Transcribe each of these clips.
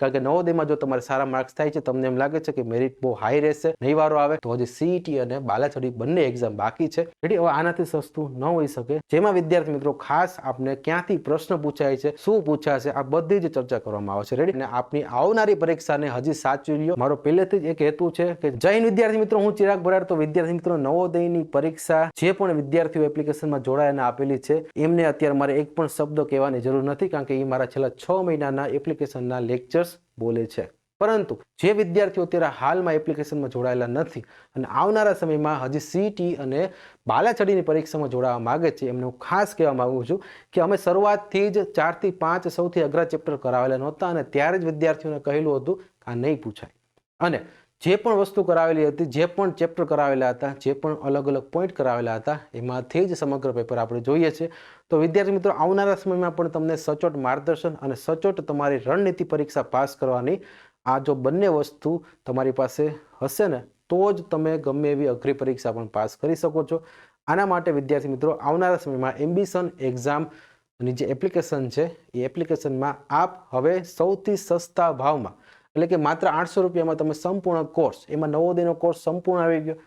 કારણ કે નવોદયમાં જો તમારે સારા માર્ક્સ થાય છે, તમને એમ લાગે છે કે મેરિટ બહુ હાઈ રહેશે નહીં વારો આવે, તો હજી સીઈટી અને બાલાછડી બંને એક્ઝામ બાકી છે. રેડી, હવે આનાથી સસ્તું ન હોઈ શકે. જેમાં વિદ્યાર્થી મિત્રો ખાસ આપને ક્યાંથી પ્રશ્ન પૂછાય છે, શું પૂછાશે, આ બધી જ ચર્ચા કરવામાં આવે છે રેડી? અને આપની આવનારી પરીક્ષાને હજી સાચવી લ્યો. મારો પહેલેથી જ એક હેતુ છે કે જૈન વિદ્યાર્થી મિત્રો, હું ચિરાગ ભરાડ. તો વિદ્યાર્થી મિત્રો, નવોદયની પરીક્ષા જે પણ વિદ્યાર્થીઓ એપ્લિકેશનમાં જોડાયને આપેલી છે, એમને અત્યારે મારે એક પણ શબ્દ કહેવાની જરૂર નથી, કારણ કે એ મારા છેલ્લા છ મહિનાના એપ્લિકેશનના લેક્ચર્સ બોલે છે. પરંતુ જે વિદ્યાર્થીઓ અત્યારે હાલમાં એપ્લિકેશનમાં જોડાયેલા નથી અને આવનારા સમયમાં હજી સીટી અને બાલાછડીની પરીક્ષામાં જોડાવા માગે છે, એમને હું ખાસ કહેવા માગું છું કે અમે શરૂઆતથી જ ચારથી પાંચ સૌથી અઘરા ચેપ્ટર કરાવેલા નહોતા અને ત્યારે જ વિદ્યાર્થીઓને કહેલું હતું કે આ નહીં પૂછાય. અને જે પણ વસ્તુ કરાવેલી હતી, જે પણ ચેપ્ટર કરાવેલા હતા, જે પણ અલગ અલગ પોઈન્ટ કરાવેલા હતા, એમાંથી જ સમગ્ર પેપર આપણે જોઈએ છે તો વિદ્યાર્થી મિત્રો, આવનારા સમયમાં પણ તમને સચોટ માર્ગદર્શન અને સચોટ તમારી રણનીતિ પરીક્ષા પાસ કરવાની આ જો બંને વસ્તુ તમારી પાસે હશે ને, તો જ તમે ગમે એવી અઘરી પરીક્ષા પણ પાસ કરી શકો છો. આના માટે વિદ્યાર્થી મિત્રો, આવનારા સમયમાં એમ્બિશન એક્ઝામની જે એપ્લિકેશન છે, એ એપ્લિકેશનમાં આપ હવે સૌથી સસ્તા ભાવમાં એટલે કે માત્ર આઠસો રૂપિયામાં તમે સંપૂર્ણ કોર્સ, એમાં નવોદયનો કોર્સ સંપૂર્ણ આવી ગયો.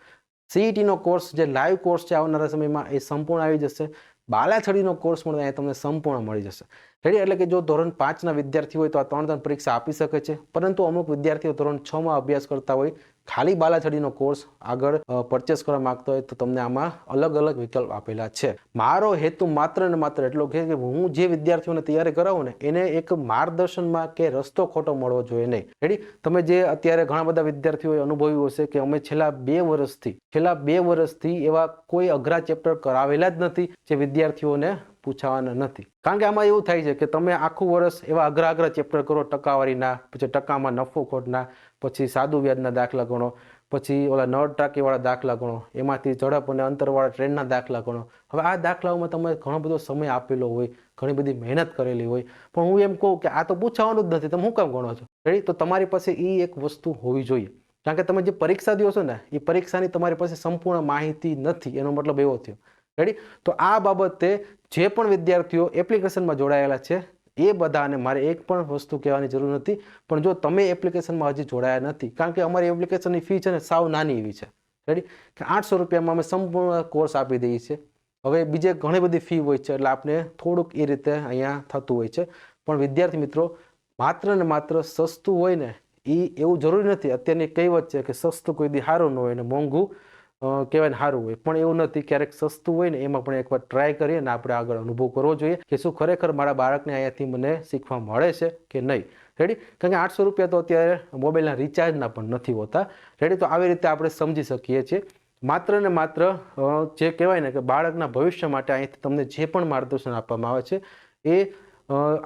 સીઈટીનો કોર્સ, જે લાઈવ કોર્સ છે આવનારા સમયમાં, એ સંપૂર્ણ આવી જશે. બાલાછડીનો કોર્સ પણ અહીંયા તમને સંપૂર્ણ મળી જશે. રેડી એટલે કે જો ધોરણ પાંચના વિદ્યાર્થી હોય તો આ ત્રણ ત્રણ પરીક્ષા આપી શકે છે. પરંતુ અમુક વિદ્યાર્થીઓ ધોરણ છમાં અભ્યાસ કરતા હોય ખાલી બાલાછડીનો કોર્સ આગળ પરચેસ કરવા માંગતો હોય તો તમને આમાં અલગ અલગ વિકલ્પ આપેલા છે. મારો હેતુ માત્ર ને માત્ર એટલો કે હું જે વિદ્યાર્થીઓને તૈયારી કરાવું ને, એને એક માર્ગદર્શનમાં કે રસ્તો ખોટો મળવો જોઈએ નહીં. રેડી તમે જે અત્યારે ઘણા બધા વિદ્યાર્થીઓએ અનુભવ્યું હશે કે અમે છેલ્લા બે વર્ષથી, છેલ્લા બે વર્ષથી એવા કોઈ અઘરા ચેપ્ટર કરાવેલા જ નથી જે વિદ્યાર્થીઓને પૂછાવાના નથી. કારણ કે આમાં એવું થાય છે કે તમે આખું વર્ષ એવા અઘરા અઘરા ચેપ્ટર કરો ટકાવારીના પછી ટકામાં નફો ખોટના પછી સાદું વ્યાજના દાખલા ગણો, પછી ઓલા નળ ટાંકીવાળા દાખલા ગણો, એમાંથી ઝડપ અને અંતરવાળા ટ્રેનના દાખલા ગણો. હવે આ દાખલાઓમાં તમે ઘણો બધો સમય આપેલો હોય, ઘણી બધી મહેનત કરેલી હોય. પણ હું એમ કહું કે આ તો પૂછાવાનું જ નથી. તમે હું કામ ગણો છો? રેડી તો તમારી પાસે એ એક વસ્તુ હોવી જોઈએ. કારણ કે તમે જે પરીક્ષા દો છો ને એ પરીક્ષાની તમારી પાસે સંપૂર્ણ માહિતી નથી. એનો મતલબ એવો થયો. રેડી તો આ બાબતે જે પણ વિદ્યાર્થીઓ એપ્લિકેશનમાં જોડાયેલા છે, એ બધાને મારે એક પણ વસ્તુ કહેવાની જરૂર નથી, પણ જો તમે એપ્લિકેશનમાં હજી જોડાયા નથી, કારણ કે અમારી એપ્લિકેશનની ફી છે ને સાવ નાની એવી છે. રેડી કે આઠસો રૂપિયામાં અમે સંપૂર્ણ કોર્સ આપી દઈએ છીએ. હવે બીજે ઘણી બધી ફી હોય છે, એટલે આપને થોડુંક એ રીતે અહીંયા થતું હોય છે. પણ વિદ્યાર્થી મિત્રો, માત્ર ને માત્ર સસ્તું હોય ને એ એવું જરૂરી નથી. અત્યારની કહેવત છે કે સસ્તું કોઈ દી સારું ન હોય ને મોંઘું. કહેવાય સારું હોય. પણ એવું નથી, ક્યારેક સસ્તું હોય ને એમાં પણ એકવાર ટ્રાય કરીએ ને આપણે આગળ અનુભવ કરવો જોઈએ કે શું ખરેખર મારા બાળકને અહીંયાથી મને શીખવા મળે છે કે નહીં. રેડી કારણ કે આઠસો રૂપિયા તો અત્યારે મોબાઈલના રિચાર્જના પણ નથી હોતા. રેડી તો આવી રીતે આપણે સમજી શકીએ છીએ. માત્ર ને માત્ર જે કહેવાય ને કે બાળકના ભવિષ્ય માટે અહીંથી તમને જે પણ માર્ગદર્શન આપવામાં આવે છે, એ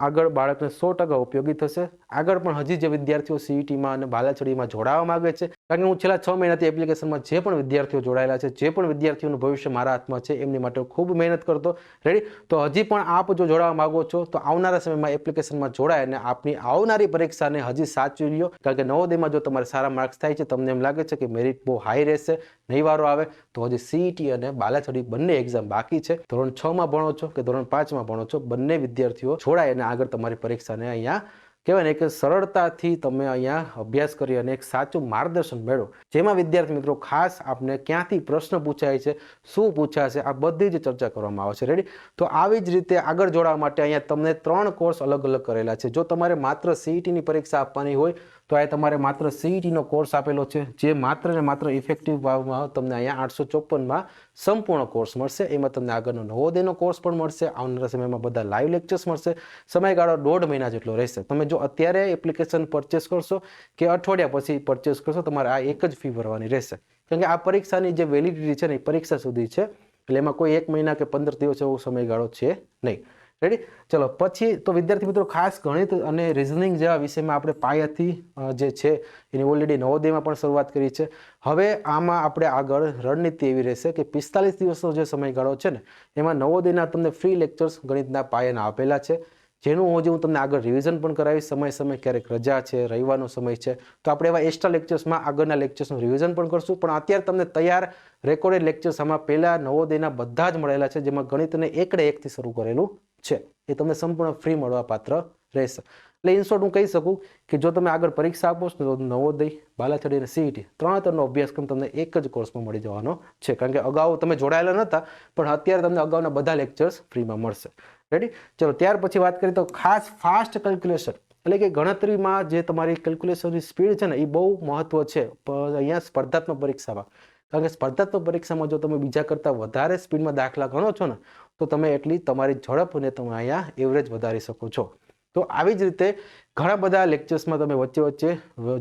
આગળ બાળકને સો ટકા ઉપયોગી થશે. આગળ પણ હજી જે વિદ્યાર્થીઓ સીઈટીમાં અને બાલાછડીમાં જોડાવા માગે છે કારણ કે હું છેલ્લા છ મહિનાથી એપ્લિકેશનમાં જે પણ વિદ્યાર્થીઓ જોડાયેલા છે, જે પણ વિદ્યાર્થીઓનું ભવિષ્ય મારા હાથમાં છે, એમની માટે ખૂબ મહેનત કરતો. રેડી તો હજી પણ આપ જો જોડાવા માગો છો, તો આવનારા સમયમાં એપ્લિકેશનમાં જોડાય અને આપની આવનારી પરીક્ષાને હજી સાચવી લ્યો. કારણ કે નવોદયમાં જો તમારે સારા માર્ક્સ થાય છે, તમને એમ લાગે છે કે મેરિટ બહુ હાઈ રહેશે, નહીં વારો આવે, તો હજી સીઈટી અને બાલાછડી બંને એક્ઝામ બાકી છે. ધોરણ છમાં ભણો છો કે ધોરણ પાંચમાં ભણો છો, બંને વિદ્યાર્થીઓ જોડાય અને આગળ તમારી પરીક્ષાને અહીંયા કહેવાય ને કે સરળતાથી તમે અહીંયા અભ્યાસ કરી અને એક સાચું માર્ગદર્શન મેળવો. જેમાં વિદ્યાર્થી મિત્રો ખાસ આપને ક્યાંથી પ્રશ્ન પૂછાય છે, શું પૂછાશે આ બધી જ ચર્ચા કરવામાં આવે છે. રેડી તો આવી જ રીતે આગળ જોડાવા માટે અહીંયા તમને ત્રણ કોર્સ અલગ અલગ કરેલા છે. જો તમારે માત્ર સીઈટીની પરીક્ષા આપવાની હોય તો આ તમારે માત્ર સીઈટીનો કોર્સ આપેલો છે, જે માત્ર ને માત્ર ઇફેક્ટિવ ભાવમાં તમને અહીંયા આઠસો ચોપનમાં સંપૂર્ણ કોર્સ મળશે. એમાં તમને આગળનો નવોદયનો કોર્સ પણ મળશે. આવનારા સમયમાં બધા લાઈવ લેક્ચર્સ મળશે. સમયગાળો દોઢ મહિના જેટલો રહેશે. તમે જો અત્યારે એપ્લિકેશન પરચેસ કરશો કે અઠવાડિયા પછી પરચેસ કરશો, તમારે આ એક જ ફી ભરવાની રહેશે. કારણ કે આ પરીક્ષાની જે વેલિડિટી છે ને એ પરીક્ષા સુધી છે. એટલે એમાં કોઈ એક મહિના કે પંદર દિવસ એવો સમયગાળો છે નહીં. રેડી ચલો, પછી તો વિદ્યાર્થી મિત્રો ખાસ ગણિત અને રિઝનિંગ જેવા વિષયમાં આપણે પાયાથી જે છે, એની ઓલરેડી નવોદયમાં પણ શરૂઆત કરી છે. હવે આમાં આપણે આગળ રણનીતિ એવી રહેશે કે પિસ્તાલીસ દિવસનો જે સમયગાળો છે ને, એમાં નવોદયના તમને ફ્રી લેક્ચર્સ ગણિતના પાયાના આપેલા છે. જેનું હજી હું તમને આગળ રિવિઝન પણ કરાવીશ. સમય સમય ક્યારેક રજા છે, રવિવારનો સમય છે. તો આપણે એવા એક્સ્ટ્રા લેક્ચર્સમાં આગળના લેક્ચર્સનું રિવિઝન પણ કરશું. પણ અત્યારે તમને તૈયાર રેકોર્ડેડ લેક્ચર્સ આમાં પહેલાં નવોદયના બધા જ મળેલા છે, જેમાં ગણિતને એકડે એકથી શરૂ કરેલું છે, એ તમને સંપૂર્ણ ફ્રી મળવા પાત્ર રહેશે. એટલે ઇન શોર્ટ હું કહી શકું કે જો તમે આગળ પરીક્ષા આપો છો, તો નવોદય બાલાછડી અને સીઈટી ત્રણ ત્રણનો અભ્યાસક્રમ તમને એક જ કોર્સમાં મળી જવાનો છે. કારણ કે અગાઉ તમે જોડાયેલા નહોતા, પણ અત્યારે તમને અગાઉના બધા લેક્ચર્સ ફ્રીમાં મળશે. રેડી ચલો, ત્યાર પછી વાત કરીએ તો ખાસ ફાસ્ટ કેલ્ક્યુલેશન એટલે કે ગણતરીમાં જે તમારી કેલ્ક્યુલેશનની સ્પીડ છે ને, એ બહુ મહત્વ છે. અહીંયા સ્પર્ધાત્મક પરીક્ષામાં. કારણ કે સ્પર્ધાત્મક પરીક્ષામાં જો તમે બીજા કરતાં વધારે સ્પીડમાં દાખલા ગણો છો ને, તો તમે એટલી તમારી ઝડપ અને તમે અહીંયા એવરેજ વધારી શકો છો. તો આવી જ રીતે ઘણા બધા લેક્ચર્સમાં તમે વચ્ચે વચ્ચે,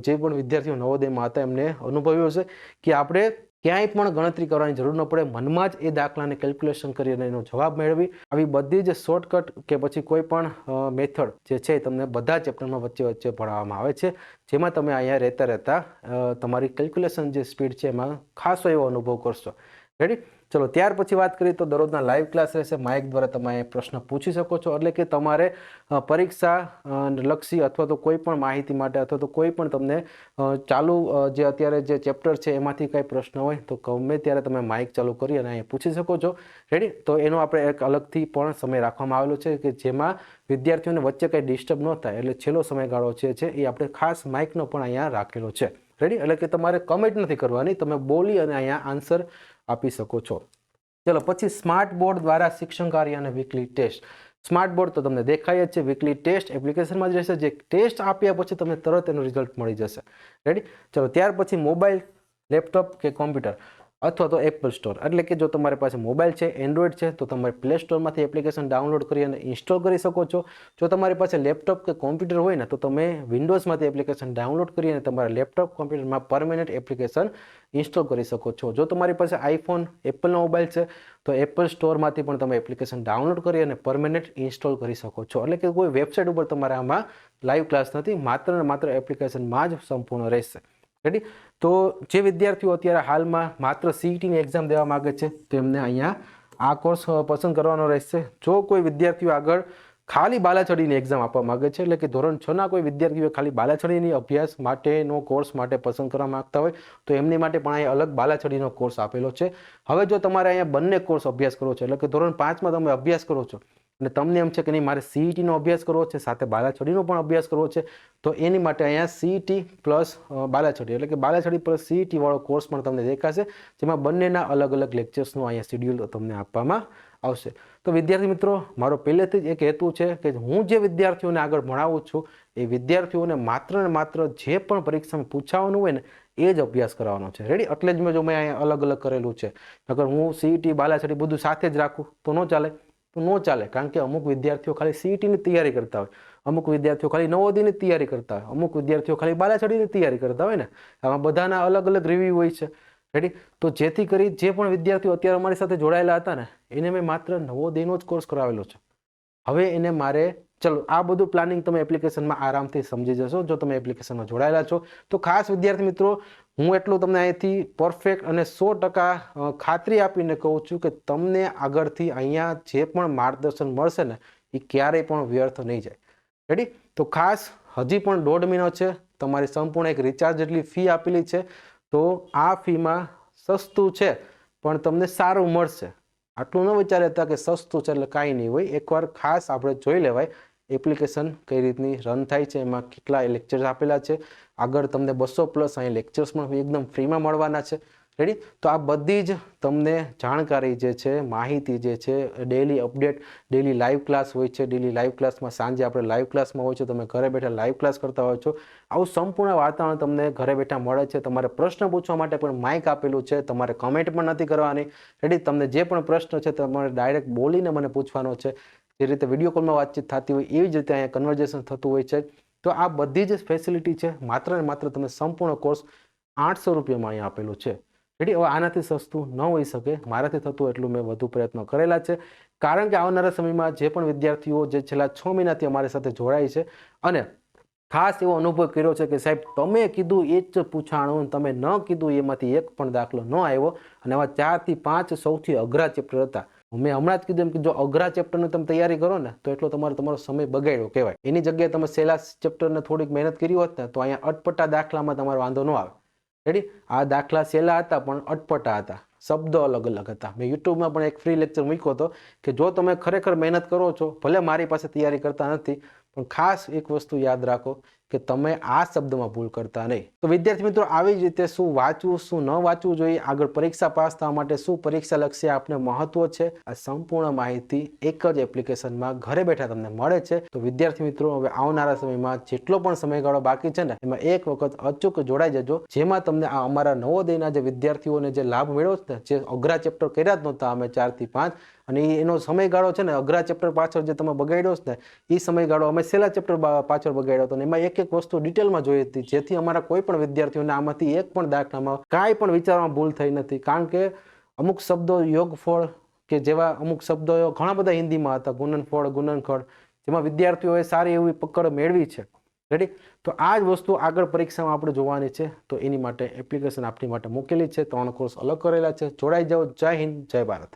જે પણ વિદ્યાર્થીઓ નવોદયમાં હતા, એમને અનુભવ્યો હશે કે આપણે ક્યાંય પણ ગણતરી કરવાની જરૂર ન પડે. મનમાં જ એ દાખલાને કેલ્ક્યુલેશન કરીને એનો જવાબ મેળવી. આવી બધી જ શોર્ટકટ કે પછી કોઈ પણ મેથડ જે છે તમને બધા ચેપ્ટરમાં વચ્ચે વચ્ચે ભણાવવામાં આવે છે. જેમાં તમે અહીંયા રહેતા રહેતા તમારી કેલ્ક્યુલેશન જે સ્પીડ છે એમાં ખાસો એવો અનુભવ કરશો. રેડી ચલો, ત્યાર પછી વાત કરીએ તો દરરોજના લાઈવ ક્લાસ રહેશે. માઇક દ્વારા તમે પ્રશ્ન પૂછી શકો છો. એટલે કે તમારે પરીક્ષા લક્ષી અથવા તો કોઈ પણ માહિતી માટે અથવા તો કોઈ પણ તમને ચાલુ જે અત્યારે જે ચેપ્ટર છે એમાંથી કંઈ પ્રશ્ન હોય તો ગમે ત્યારે તમે માઇક ચાલુ કરી અને અહીંયા પૂછી શકો છો. રેડી તો એનો આપણે એક અલગથી પણ સમય રાખવામાં આવેલો છે કે જેમાં વિદ્યાર્થીઓને વચ્ચે કંઈ ડિસ્ટર્બ ન થાય. એટલે છેલ્લો સમયગાળો જે છે એ આપણે ખાસ માઇકનો પણ અહીંયા રાખેલો છે. રેડી એટલે કે તમારે કમેન્ટ નથી કરવાની. તમે બોલી અને અહીંયા આન્સર આપી શકો છો. ચલો, પછી સ્માર્ટ બોર્ડ દ્વારા શિક્ષણ કાર્ય અને વીકલી ટેસ્ટ સ્માર્ટ બોર્ડ તો તમને દેખાય જ છે વીકલી ટેસ્ટ એપ્લિકેશનમાં જ રહેશે. જે ટેસ્ટ આપ્યા પછી તમને તરત એનું રિઝલ્ટ મળી જશે. રેડી ચલો, ત્યાર પછી મોબાઈલ લેપટોપ કે કોમ્પ્યુટર અથવા તો એપલ સ્ટોર એટલે કે જો તમારી પાસે મોબાઈલ છે એન્ડ્રોઈડ છે, તો તમારે પ્લે સ્ટોરમાંથી એપ્લિકેશન ડાઉનલોડ કરી અને ઇન્સ્ટોલ કરી શકો છો. જો તમારી પાસે લેપટોપ કે કોમ્પ્યુટર હોય ને, તો તમે વિન્ડોઝમાંથી એપ્લિકેશન ડાઉનલોડ કરી અને તમારા લેપટોપ કોમ્પ્યુટરમાં પરમેનન્ટ એપ્લિકેશન ઇન્સ્ટોલ કરી શકો છો. જો તમારી પાસે આઈફોન એપલનો મોબાઈલ છે, તો એપલ સ્ટોરમાંથી પણ તમે એપ્લિકેશન ડાઉનલોડ કરી અને પરમેનન્ટ ઇન્સ્ટોલ કરી શકો છો. એટલે કે કોઈ વેબસાઇટ ઉપર તમારે આમાં લાઈવ ક્લાસ નથી, માત્ર ને માત્ર એપ્લિકેશનમાં જ સંપૂર્ણ રહેશે. રેડી તો જે વિદ્યાર્થીઓ અત્યારે હાલમાં માત્ર સીઈટીની એક્ઝામ દેવા માગે છે, તેમને અહીંયા આ કોર્સ પસંદ કરવાનો રહેશે. જો કોઈ વિદ્યાર્થીઓ આગળ ખાલી બાલાછડીની એક્ઝામ આપવા માગે છે, એટલે કે ધોરણ છના કોઈ વિદ્યાર્થીઓ ખાલી બાલાછડીની અભ્યાસ માટેનો કોર્સ માટે પસંદ કરવા માગતા હોય, તો એમની માટે પણ અહીંયા અલગ બાલાછડીનો કોર્સ આપેલો છે. હવે જો તમારે અહીંયા બંને કોર્સ અભ્યાસ કરવો છે, એટલે કે ધોરણ પાંચમાં તમે અભ્યાસ કરો છો અને તમને એમ છે કે નહીં, મારે સીઈટીનો અભ્યાસ કરવો છે, સાથે બાલાછડીનો પણ અભ્યાસ કરવો છે, તો એની માટે અહીંયા સીઈટી પ્લસ બાલાછડી, એટલે કે બાલાછડી પ્લસ સીઈટી વાળો કોર્સ પણ તમને દેખાશે, જેમાં બંનેના અલગ અલગ લેક્ચર્સનું અહીંયા શેડ્યુલ તમને આપવામાં આવશે. તો વિદ્યાર્થી મિત્રો, મારો પહેલેથી જ એક હેતુ છે કે હું જે વિદ્યાર્થીઓને આગળ ભણાવું છું, એ વિદ્યાર્થીઓને માત્ર ને માત્ર જે પણ પરીક્ષામાં પૂછાવાનું હોય ને, એ જ અભ્યાસ કરવાનો છે. રેડી એટલે જ મેં જો મેં અહીંયા અલગ અલગ કરેલું છે. અગર હું સીઈટી બાલાછડી બધું સાથે જ રાખું તો ન ચાલે. તો ન ચાલે, કારણ કે અમુક વિદ્યાર્થીઓ ખાલી સીઈટીની તૈયારી કરતા હોય. અમુક વિદ્યાર્થીઓ ખાલી નવોદયની તૈયારી કરતા હોય. અમુક વિદ્યાર્થીઓ ખાલી બાલાછડીની તૈયારી કરતા હોય ને. આમાં બધાના અલગ અલગ રિવ્યૂ હોય છે. રેડી તો જેથી કરી જે પણ વિદ્યાર્થીઓ અત્યારે અમારી સાથે જોડાયેલા હતા ને, એને મેં માત્ર નવોદયનો જ કોર્સ કરાવેલો છે. હવે એને મારે, ચલો, આ બધું પ્લાનિંગ તમે એપ્લિકેશનમાં આરામથી સમજી જશો. જો તમે એપ્લિકેશનમાં જોડાયેલા છો, તો ખાસ વિદ્યાર્થી મિત્રો હું એટલું તમને અહીંથી પરફેક્ટ અને સો ટકા ખાતરી આપીને કહું છું કે તમને આગળથી અહીંયા જે પણ માર્ગદર્શન મળશે ને, એ ક્યારેય પણ વ્યર્થ નહીં જાય. રેડી તો ખાસ, હજી પણ દોઢ મહિનો છે, તમારી સંપૂર્ણ એક રિચાર્જ જેટલી ફી આપેલી છે, તો આ ફીમાં સસ્તું છે, પણ તમને સારું મળશે. આટલું ન વિચારે હતા કે સસ્તું છે એટલે કાંઈ નહીં હોય. એકવાર ખાસ આપણે જોઈ લેવાય એપ્લિકેશન કઈ રીતની રન થાય છે, એમાં કેટલા લેક્ચર્સ આપેલા છે. આગળ તમને બસો પ્લસ અહીં લેક્ચર્સ પણ એકદમ ફ્રીમાં મળવાના છે. રેડી તો આ બધી જ તમને જાણકારી જે છે, માહિતી જે છે daily update daily live class હોય છે. ડેલી લાઈવ ક્લાસમાં સાંજે આપણે લાઈવ ક્લાસમાં હોય છે, તમે ઘરે બેઠા લાઈવ ક્લાસ કરતા હોય છો. આવું સંપૂર્ણ વાતાવરણ તમને ઘરે બેઠા મળે છે. તમારે પ્રશ્ન પૂછવા માટે પણ માઇક આપેલું છે. તમારે કમેન્ટ પણ નથી કરવાની. રેડી તમને જે પણ પ્રશ્ન છે, તમારે ડાયરેક્ટ બોલીને મને પૂછવાનો છે. જે રીતે વીડિયો કોલમાં વાતચીત થતી હોય, એવી જ રીતે અહીંયા કન્વર્ઝેશન થતું હોય છે. તો આ બધી જ ફેસિલિટી છે, માત્ર ને માત્ર તમે સંપૂર્ણ કોર્સ આઠસો રૂપિયામાં અહીંયા આપેલું છે. રેડી હવે આનાથી સસ્તું ન હોઈ શકે. મારાથી થતું એટલું મેં વધુ પ્રયત્નો કરેલા છે. કારણ કે આવનારા સમયમાં જે પણ વિદ્યાર્થીઓ જે છેલ્લા છ મહિનાથી અમારી સાથે જોડાય છે અને ખાસ એવો અનુભવ કર્યો છે કે સાહેબ, તમે કીધું એ જ પૂછાણું તમે ન કીધું એમાંથી એક પણ દાખલો ન આવ્યો અને આવા ચારથી પાંચ સૌથી અઘરા ચેપ્ટર હતા. મેં હમણાં જ કીધું એમ કે જો અઘરા ચેપ્ટરની તમે તૈયારી કરો ને, તો એટલો તમારો તમારો સમય બગાડ્યો કહેવાય. એની જગ્યાએ તમે સહેલા ચેપ્ટરને થોડીક મહેનત કરી હોત ને, તો અહીંયા અટપટા દાખલામાં તમારો વાંધો ન આવે. રેડી આ દાખલા સહેલા હતા, પણ અટપટા હતા. શબ્દો અલગ અલગ હતા. મેં યુટ્યુબમાં પણ એક ફ્રી લેક્ચર મૂક્યો હતો કે જો તમે ખરેખર મહેનત કરો છો, ભલે મારી પાસે તૈયારી કરતા નથી, પણ ખાસ એક વસ્તુ યાદ રાખો કે તમે આ શબ્દમાં ભૂલ કરતા નહીં. તો વિદ્યાર્થી મિત્રો, આવી જ રીતે શું વાંચવું, શું ન વાંચવું જોઈએ? આગળ પરીક્ષા પાસ થવા માટે શું પરીક્ષા લક્ષ્ય આપને મહત્વ છે? આ સંપૂર્ણ માહિતી એક જ એપ્લિકેશનમાં ઘરે બેઠા તમને મળે છે. તો વિદ્યાર્થી મિત્રો, હવે આવનારા સમયમાં જેટલો પણ સમયગાળો બાકી છે ને, એમાં એક વખત અચૂક જોડાઈ જજો. જેમાં તમને આ અમારા નવોદયના જે વિદ્યાર્થીઓને જે લાભ મેળવ્યો છે જે અઘરા ચેપ્ટર કર્યા જ નહોતા અમે ચારથી પાંચ, અને એનો સમયગાળો છે ને, અઘરા ચેપ્ટર પાછળ જે તમે બગાડ્યો છે ને એ સમયગાળો અમે છેલ્લા ચેપ્ટર પાછળ બગાડ્યો હતો એમાં એક એક વસ્તુ ડિટેલમાં જોઈ હતી. જેથી અમારા કોઈ પણ વિદ્યાર્થીઓને આમાંથી એક પણ દાખલામાં કાંઈ પણ વિચારવામાં ભૂલ થઈ નથી. કારણ કે અમુક શબ્દો યોગફળ કે જેવા અમુક શબ્દો ઘણા બધા હિન્દીમાં હતા. ગુણનફળ ગુણનખળ જેમાં વિદ્યાર્થીઓએ સારી એવી પકડ મેળવી છે. રેડી તો આ જ વસ્તુ આગળ પરીક્ષામાં આપણે જોવાની છે. તો એની માટે એપ્લિકેશન આપની માટે મૂકેલી છે. ત્રણ કોર્સ અલગ કરેલા છે. જોડાઈ જાઓ. જય હિન્દ. જય ભારત.